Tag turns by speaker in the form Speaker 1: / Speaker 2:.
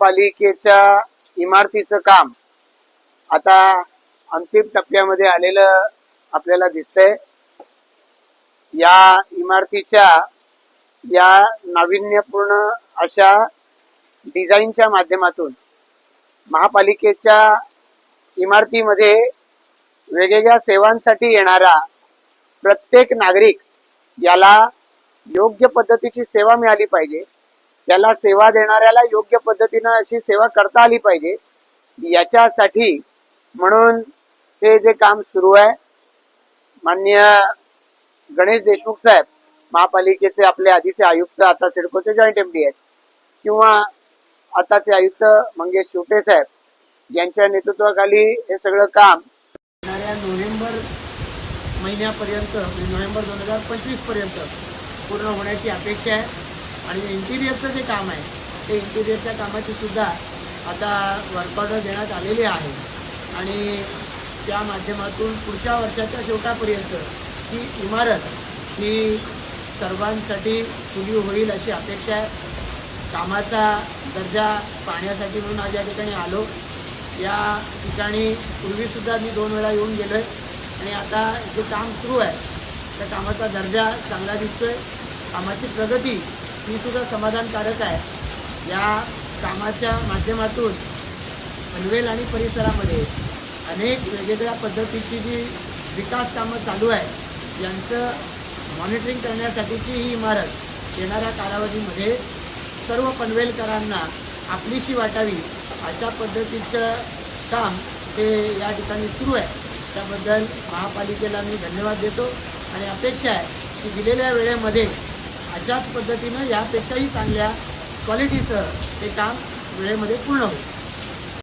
Speaker 1: पालिकेच्या इमारतीचं काम आता अंतिम टप्प्यामध्ये आलेलं आपल्याला दिसतंय. या इमारतीच्या या नाविन्यपूर्ण अशा डिझाईनच्या माध्यमातून महापालिकेच्या इमारतीमध्ये वेगवेगळ्या सेवांसाठी येणारा प्रत्येक नागरिक याला योग्य पद्धतीची सेवा मिळाली पाहिजे. त्याला सेवा देणाऱ्याला योग्य पद्धतीनं अशी सेवा करता आली पाहिजे याच्यासाठी म्हणून हे जे काम सुरू आहे मान्य गणेश देशमुख साहेब महापालिकेचे आपले आधीचे आयुक्त आता सिडकोचे जॉईंट एम डी आहेत किंवा आताचे आयुक्त मंगेश शिवटे साहेब यांच्या नेतृत्वाखाली हे सगळं काम नोव्हेंबर महिन्यापर्यंत म्हणजे नोव्हेंबर दोन हजार पंचवीसपर्यंत पूर्ण होण्याची अपेक्षा आहे. आणि इंटिरियरचं जे काम आहे ते इंटिरियरच्या कामाची सुद्धा आता वर्क ऑर्डर देण्यात आलेली आहे. आणि त्या माध्यमातून पुढच्या वर्षाच्या शेवटापर्यंत ही इमारत ही सर्वांसाठी खुली होईल अशी अपेक्षा आहे. कामाचा दर्जा पाहण्यासाठी म्हणून आज या ठिकाणी आलो. या ठिकाणी पूर्वीसुद्धा मी दोन वेळा येऊन गेलो आहे आणि आता जे काम सुरू आहे त्या कामाचा दर्जा चांगला दिसतो आहे कामाची प्रगती ही सुद्धा समाधानकारक आहे. या कामाच्या माध्यमातून पनवेल आणि परिसरामध्ये अनेक वेगवेगळ्या पद्धतीची जी विकास कामं चालू आहे यांचं मॉनिटरिंग करण्यासाठीची ही इमारत येणाऱ्या कालावधीमध्ये सर्व पनवेलकरांना आपलीशी वाटावी अशा पद्धतीचं काम हे या ठिकाणी सुरू आहे. त्याबद्दल महापालिकेला मी धन्यवाद देतो आणि अपेक्षा आहे की दिलेल्या वेळेमध्ये अशाच पद्धतीनं यापेक्षाही चांगल्या क्वालिटीचं हे काम वेळेमध्ये पूर्ण होईल.